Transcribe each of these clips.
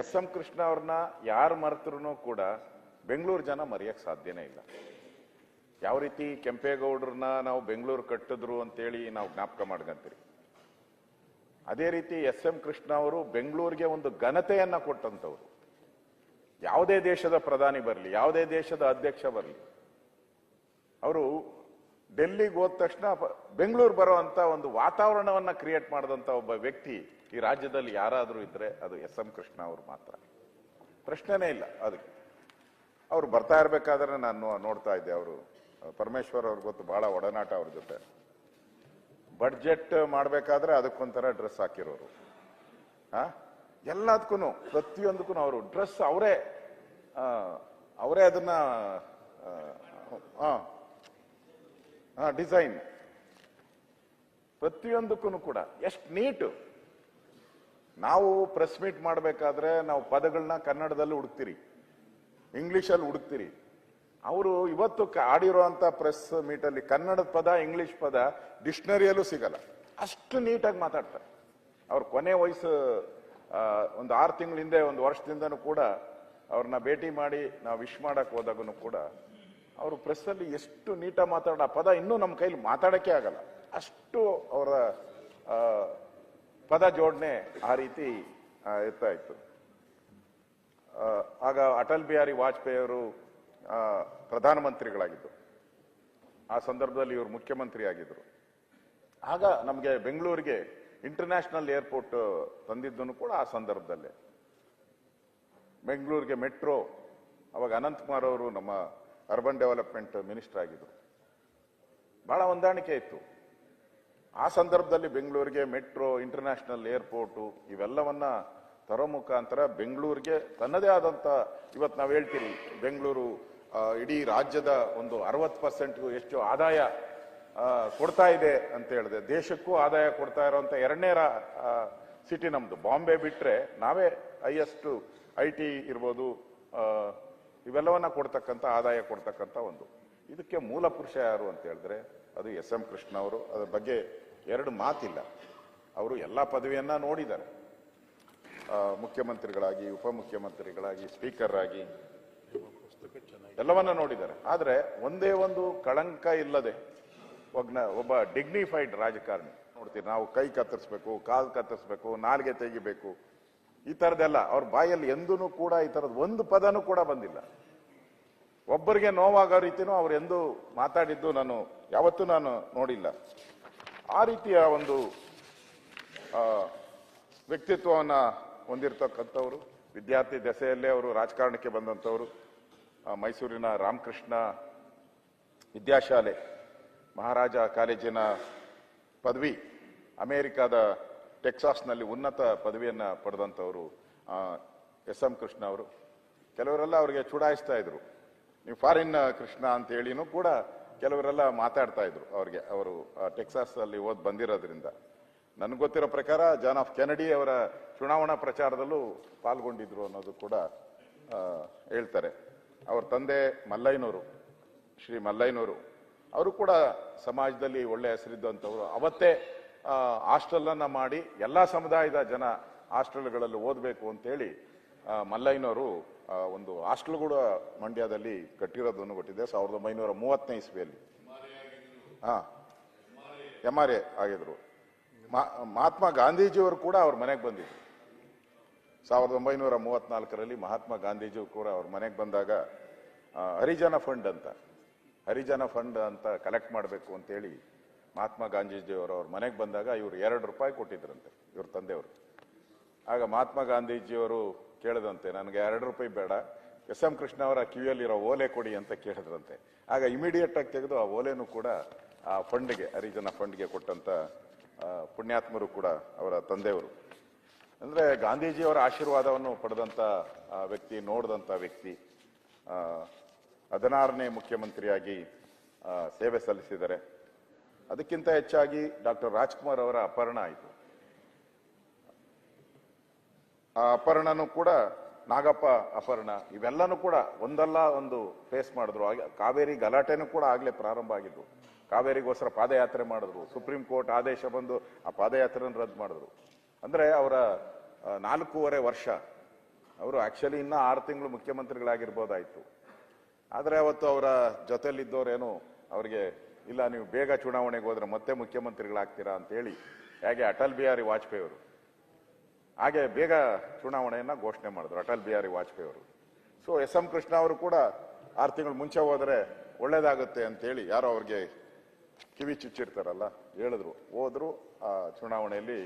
S M Krishna ಅವ್ರನ್ನ ಯಾರು ಮರೆತರೂ ಕೂಡ ಬೆಂಗಳೂರು ಜನ ಮರೆಯಕ್ಕೆ ಸಾಧ್ಯನೇ ಇಲ್ಲ. ಯಾವ ರೀತಿ ಕೆಂಪೇಗೌಡ್ರನ್ನ ನಾವು ಬೆಂಗಳೂರು ಕಟ್ಟಿದ್ರು ಅಂತೇಳಿ ನಾವು ಜ್ಞಾಪಕ ಮಾಡ್ಕಂತೀರಿ. ಅದೇ ರೀತಿ ಎಸ್ ಎಂ ಕೃಷ್ಣ ಅವರು ಬೆಂಗಳೂರಿಗೆ ಒಂದು ಘನತೆಯನ್ನ ಕೊಟ್ಟಂತವ್ರು. ಯಾವುದೇ ದೇಶದ ಪ್ರಧಾನಿ ಬರಲಿ, ಯಾವುದೇ ದೇಶದ ಅಧ್ಯಕ್ಷ ಬರಲಿ, ಅವರು ಡೆಲ್ಲಿಗೆ ಹೋದ ತಕ್ಷಣ ಬೆಂಗಳೂರು ಬರೋ ಅಂತ ಒಂದು ವಾತಾವರಣವನ್ನ ಕ್ರಿಯೇಟ್ ಮಾಡಿದಂತ ಒಬ್ಬ ವ್ಯಕ್ತಿ ಈ ರಾಜ್ಯದಲ್ಲಿ ಯಾರಾದರೂ ಇದ್ದರೆ ಅದು ಎಸ್ ಎಂ ಕೃಷ್ಣ ಅವರು ಮಾತ್ರ. ಪ್ರಶ್ನೆನೇ ಇಲ್ಲ ಅದಕ್ಕೆ. ಅವ್ರು ಬರ್ತಾ ಇರಬೇಕಾದ್ರೆ ನಾನು ನೋಡ್ತಾ ಇದ್ದೆ ಅವರು. ಪರಮೇಶ್ವರ್ ಅವ್ರಿಗೆ ಗೊತ್ತು ಭಾಳ ಒಡನಾಟ ಅವ್ರ ಜೊತೆ. ಬಡ್ಜೆಟ್ ಮಾಡಬೇಕಾದ್ರೆ ಅದಕ್ಕೊಂಥರ ಡ್ರೆಸ್ ಹಾಕಿರೋರು. ಹಾಂ? ಎಲ್ಲದಕ್ಕೂ ಪ್ರತಿಯೊಂದಕ್ಕೂ ಅವರು. ಡ್ರೆಸ್ ಅವರೇ. ಅವರೇ ಅದನ್ನ ಡಿಸೈನ್. ಪ್ರತಿಯೊಂದಕ್ಕೂ ಕೂಡ. ಎಷ್ಟು ನೀಟು. ನಾವು ಪ್ರೆಸ್ ಮೀಟ್ ಮಾಡಬೇಕಾದ್ರೆ ನಾವು ಪದಗಳನ್ನ ಕನ್ನಡದಲ್ಲಿ ಹುಡುಕ್ತೀರಿ ಇಂಗ್ಲಿಷಲ್ಲಿ ಹುಡುಕ್ತೀರಿ. ಅವರು ಇವತ್ತು ಆಡಿರುವಂತ ಪ್ರೆಸ್ ಮೀಟಲ್ಲಿ ಕನ್ನಡದ ಪದ ಇಂಗ್ಲಿಷ್ ಪದ ಡಿಕ್ಷನರಿಯಲ್ಲೂ ಸಿಗಲ್ಲ. ಅಷ್ಟು ನೀಟಾಗಿ ಮಾತಾಡ್ತಾರೆ. ಅವ್ರ ಕೊನೆ ವಯಸ್ಸು ಒಂದು ಆರು ತಿಂಗಳ ಹಿಂದೆ, ಒಂದು ವರ್ಷದಿಂದನೂ ಕೂಡ ಅವ್ರನ್ನ ಭೇಟಿ ಮಾಡಿ ನಾವು ವಿಶ್ ಮಾಡಕ್ ಹೋದಾಗೂ ಕೂಡ ಅವರು ಪ್ರೆಸ್ಸಲ್ಲಿ ಎಷ್ಟು ನೀಟಾಗಿ ಮಾತಾಡೋ ಆ ಪದ ಇನ್ನೂ ನಮ್ಮ ಕೈಲಿ ಮಾತಾಡಕ್ಕೆ ಆಗಲ್ಲ. ಅಷ್ಟು ಅವರ ಪದ ಜೋಡಣೆ ಆ ರೀತಿ ಇರ್ತಾ ಇತ್ತು. ಆಗ ಅಟಲ್ ಬಿಹಾರಿ ವಾಜಪೇಯಿ ಅವರು ಪ್ರಧಾನಮಂತ್ರಿಗಳಾಗಿದ್ದರು ಆ ಸಂದರ್ಭದಲ್ಲಿ ಇವರು ಮುಖ್ಯಮಂತ್ರಿ ಆಗಿದ್ದರು ಆಗ ನಮಗೆ ಬೆಂಗಳೂರಿಗೆ ಇಂಟರ್ನ್ಯಾಷನಲ್ ಏರ್ಪೋರ್ಟ್ ತಂದಿದ್ದನ್ನು ಕೂಡ ಆ ಸಂದರ್ಭದಲ್ಲೇ. ಬೆಂಗಳೂರಿಗೆ ಮೆಟ್ರೋ, ಅವಾಗ ಅನಂತಕುಮಾರ್ ಅವರು ನಮ್ಮ ಅರ್ಬನ್ ಡೆವಲಪ್ಮೆಂಟ್ ಮಿನಿಸ್ಟರ್ ಆಗಿದ್ರು. ಬಹಳ ಹೊಂದಾಣಿಕೆ ಇತ್ತು. ಆ ಸಂದರ್ಭದಲ್ಲಿ ಬೆಂಗಳೂರಿಗೆ ಮೆಟ್ರೋ, ಇಂಟರ್ನ್ಯಾಷನಲ್ ಏರ್ಪೋರ್ಟು ಇವೆಲ್ಲವನ್ನ ತರೋ ಮುಖಾಂತರ ಬೆಂಗಳೂರಿಗೆ ತನ್ನದೇ ಆದಂತ ಇವತ್ತು ನಾವು ಹೇಳ್ತೀರಿ, ಬೆಂಗಳೂರು ಇಡೀ ರಾಜ್ಯದ ಒಂದು ಅರವತ್ತು ಪರ್ಸೆಂಟ್ ಎಷ್ಟು ಆದಾಯ ಕೊಡ್ತಾ ಇದೆ ಅಂತ ಹೇಳಿದೆ. ದೇಶಕ್ಕೂ ಆದಾಯ ಕೊಡ್ತಾ ಇರುವಂತ ಎರಡನೇ ಸಿಟಿ ನಮ್ದು. ಬಾಂಬೆ ಬಿಟ್ರೆ ನಾವೇ ಹೈಯೆಸ್ಟ್ ಐ ಟಿ ಇರ್ಬೋದು ಇವೆಲ್ಲವನ್ನ ಕೊಡ್ತಕ್ಕಂಥ, ಆದಾಯ ಕೊಡ್ತಕ್ಕಂಥ ಒಂದು. ಇದಕ್ಕೆ ಮೂಲ ಪುರುಷ ಯಾರು ಅಂತ ಹೇಳಿದ್ರೆ ಅದು ಎಸ್ ಎಂ ಕೃಷ್ಣ ಅವರು. ಅದ್ರ ಬಗ್ಗೆ ಎರಡು ಮಾತಿಲ್ಲ. ಅವರು ಎಲ್ಲ ಪದವಿಯನ್ನ ನೋಡಿದ್ದಾರೆ. ಮುಖ್ಯಮಂತ್ರಿಗಳಾಗಿ, ಉಪಮುಖ್ಯಮಂತ್ರಿಗಳಾಗಿ ಸ್ಪೀಕರ್ ಆಗಿ ಎಲ್ಲವನ್ನ ನೋಡಿದ್ದಾರೆ. ಆದರೆ ಒಂದೇ ಒಂದು ಕಳಂಕ ಇಲ್ಲದೆ ಒಗ್ನ, ಒಬ್ಬ ಡಿಗ್ನಿಫೈಡ್ ರಾಜಕಾರಣಿ. ನೋಡ್ತೀರಿ, ನಾವು ಕೈ ಕತ್ತರಿಸ್ಬೇಕು, ಕಾಲು ಕತ್ತರಿಸ್ಬೇಕು, ನಾಲ್ಗೆ ತೆಗಿಬೇಕು, ಈ ಥರದ್ದೆಲ್ಲ. ಅವ್ರ ಬಾಯಲ್ಲಿ ಎಂದೂ ಕೂಡ ಈ ತರದ ಒಂದು ಪದನೂ ಕೂಡ ಬಂದಿಲ್ಲ. ಒಬ್ಬರಿಗೆ ನೋವಾಗೋ ರೀತಿನೂ ಅವ್ರು ಎಂದೂ ಮಾತಾಡಿದ್ದು ನಾನು ಯಾವತ್ತೂ ನಾನು ನೋಡಿಲ್ಲ. ಆ ರೀತಿಯ ಒಂದು ವ್ಯಕ್ತಿತ್ವವನ್ನು ಹೊಂದಿರತಕ್ಕಂಥವರು, ವಿದ್ಯಾರ್ಥಿ ದೆಸೆಯಲ್ಲೇ ಅವರು ರಾಜಕಾರಣಕ್ಕೆ ಬಂದಂಥವರು ಮೈಸೂರಿನ ರಾಮಕೃಷ್ಣ ವಿದ್ಯಾಶಾಲೆ, ಮಹಾರಾಜ ಕಾಲೇಜಿನ ಪದವಿ, ಅಮೇರಿಕಾದ ಟೆಕ್ಸಾಸ್ನಲ್ಲಿ ಉನ್ನತ ಪದವಿಯನ್ನು ಪಡೆದಂಥವರು ಎಸ್ ಎಂ ಕೃಷ್ಣ ಅವರು. ಕೆಲವರೆಲ್ಲ ಅವರಿಗೆ ಚುಡಾಯಿಸ್ತಾ ಇದ್ರು. ನೀವು ಫಾರಿನ್ ಕೃಷ್ಣ ಅಂತ ಹೇಳಿನೂ ಕೂಡ ಕೆಲವರೆಲ್ಲ ಮಾತಾಡ್ತಾ ಇದ್ರು ಅವ್ರಿಗೆ. ಅವರು ಟೆಕ್ಸಾಸ್ ಅಲ್ಲಿ ಓದ್ ಬಂದಿರೋದ್ರಿಂದ. ನನ್ಗೆ ಗೊತ್ತಿರೋ ಪ್ರಕಾರ ಜಾನ್ ಆಫ್ ಕೆನಡಿ ಅವರ ಚುನಾವಣಾ ಪ್ರಚಾರದಲ್ಲೂ ಪಾಲ್ಗೊಂಡಿದ್ರು ಅನ್ನೋದು ಕೂಡ ಹೇಳ್ತಾರೆ. ಅವ್ರ ತಂದೆ ಮಲ್ಲಯ್ಯನವರು, ಶ್ರೀ ಮಲ್ಲಯ್ಯನವರು, ಅವರು ಕೂಡ ಸಮಾಜದಲ್ಲಿ ಒಳ್ಳೆ ಹೆಸರಿದ್ದಂಥವ್ರು. ಅವತ್ತೇ ಹಾಸ್ಟೆಲ್ ಅನ್ನ ಮಾಡಿ ಎಲ್ಲ ಸಮುದಾಯದ ಜನ ಹಾಸ್ಟೆಲ್ಗಳಲ್ಲಿ ಓದಬೇಕು ಅಂತೇಳಿ ಮಲ್ಲಯ್ಯನವರು ಒಂದು ಹಾಸ್ಟೆಲ್ ಕೂಡ ಮಂಡ್ಯದಲ್ಲಿ ಕಟ್ಟಿರೋದನ್ನು ಕೊಟ್ಟಿದೆ ಸಾವಿರದ ಒಂಬೈನೂರ ಮೂವತ್ತನೇ ಇಸ್ವಿಯಲ್ಲಿ. ಹಾ. ಎಂ ಆರ್ ಎ ಆಗಿದ್ರು. ಮಹಾತ್ಮ ಗಾಂಧೀಜಿಯವರು ಕೂಡ ಅವ್ರ ಮನೆಗೆ ಬಂದಿದ್ರು. ಸಾವಿರದ ಒಂಬೈನೂರ ಮೂವತ್ನಾಲ್ಕರಲ್ಲಿ ಮಹಾತ್ಮ ಗಾಂಧೀಜಿ ಕೂಡ ಅವ್ರ ಮನೆಗೆ ಬಂದಾಗ ಹರಿಜನ ಫಂಡ್ ಅಂತ, ಹರಿಜನ ಫಂಡ್ ಅಂತ ಕಲೆಕ್ಟ್ ಮಾಡಬೇಕು ಅಂತೇಳಿ ಮಹಾತ್ಮ ಗಾಂಧೀಜಿಯವರು ಅವ್ರ ಮನೆಗೆ ಬಂದಾಗ ಇವರು ಎರಡು ರೂಪಾಯಿ ಕೊಟ್ಟಿದ್ರಂತೆ, ಇವ್ರ ತಂದೆಯವರು. ಆಗ ಮಹಾತ್ಮ ಗಾಂಧೀಜಿಯವರು ಕೇಳದಂತೆ, ನನಗೆ ಎರಡು ರೂಪಾಯಿ ಬೇಡ, ಎಸ್ ಎಂ ಕೃಷ್ಣ ಅವರ ಕಿವಿಯಲ್ಲಿರೋ ಓಲೆ ಕೊಡಿ ಅಂತ ಕೇಳಿದ್ರಂತೆ. ಆಗ ಇಮಿಡಿಯೇಟ್ ಆಗಿ ತೆಗೆದು ಆ ಓಲೆನೂ ಕೂಡ ಆ ಫಂಡ್ಗೆ, ಹರಿಜನ ಫಂಡ್ಗೆ ಕೊಟ್ಟಂತ ಪುಣ್ಯಾತ್ಮರು ಕೂಡ ಅವರ ತಂದೆಯವರು. ಅಂದ್ರೆ ಗಾಂಧೀಜಿಯವರ ಆಶೀರ್ವಾದವನ್ನು ಪಡೆದಂತ ವ್ಯಕ್ತಿ, ನೋಡಿದಂತ ವ್ಯಕ್ತಿ ಹದಿನಾರನೇ ಮುಖ್ಯಮಂತ್ರಿಯಾಗಿ ಸೇವೆ ಸಲ್ಲಿಸಿದ್ದಾರೆ. ಅದಕ್ಕಿಂತ ಹೆಚ್ಚಾಗಿ ಡಾಕ್ಟರ್ ರಾಜ್ಕುಮಾರ್ ಅವರ ಅಪಹರಣ ಆಯಿತು. ಆ ಅಪರ್ಣನೂ ಕೂಡ ನಾಗಪ್ಪ ಅಪರ್ಣ, ಇವೆಲ್ಲನೂ ಕೂಡ ಒಂದಲ್ಲ ಒಂದು ಫೇಸ್ ಮಾಡಿದ್ರು. ಕಾವೇರಿ ಗಲಾಟೆನೂ ಕೂಡ ಆಗಲೇ ಪ್ರಾರಂಭ ಆಗಿದ್ದು. ಕಾವೇರಿಗೋಸ್ಕರ ಪಾದಯಾತ್ರೆ ಮಾಡಿದ್ರು. ಸುಪ್ರೀಂ ಕೋರ್ಟ್ ಆದೇಶ ಬಂದು ಆ ಪಾದಯಾತ್ರೆಯನ್ನು ರದ್ದು ಮಾಡಿದ್ರು. ಅಂದ್ರೆ ಅವರ ನಾಲ್ಕೂವರೆ ವರ್ಷ, ಅವರು ಆಕ್ಚುಲಿ ಇನ್ನೂ ಆರು ತಿಂಗಳು ಮುಖ್ಯಮಂತ್ರಿಗಳಾಗಿರ್ಬೋದಾಯಿತು. ಆದರೆ ಅವತ್ತು ಅವರ ಜೊತೆಲಿದ್ದವರೇನು ಅವರಿಗೆ, ಇಲ್ಲ, ನೀವು ಬೇಗ ಚುನಾವಣೆಗೆ ಹೋದ್ರೆ ಮತ್ತೆ ಮುಖ್ಯಮಂತ್ರಿಗಳಾಗ್ತೀರಾ? ಅಂತೇಳಿ, ಹೇಗೆ ಅಟಲ್ ಬಿಹಾರಿ ವಾಜಪೇಯಿ ಅವರು ಹಾಗೆ ಬೇಗ ಚುನಾವಣೆಯನ್ನು ಘೋಷಣೆ ಮಾಡಿದ್ರು. ಅಟಲ್ ಬಿಹಾರಿ ವಾಜಪೇಯಿ ಅವರು. ಸೊ ಎಸ್ ಎಂ ಕೃಷ್ಣ ಅವರು ಕೂಡ ಆರು ತಿಂಗಳು ಮುಂಚೆ ಹೋದರೆ ಒಳ್ಳೇದಾಗುತ್ತೆ ಅಂತೇಳಿ ಯಾರೋ ಅವ್ರಿಗೆ ಕಿವಿ ಚುಚ್ಚಿರ್ತಾರಲ್ಲ, ಹೇಳಿದ್ರು. ಹೋದ್ರು ಆ ಚುನಾವಣೆಯಲ್ಲಿ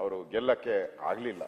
ಅವರು ಗೆಲ್ಲಕ್ಕೆ ಆಗ್ಲಿಲ್ಲ.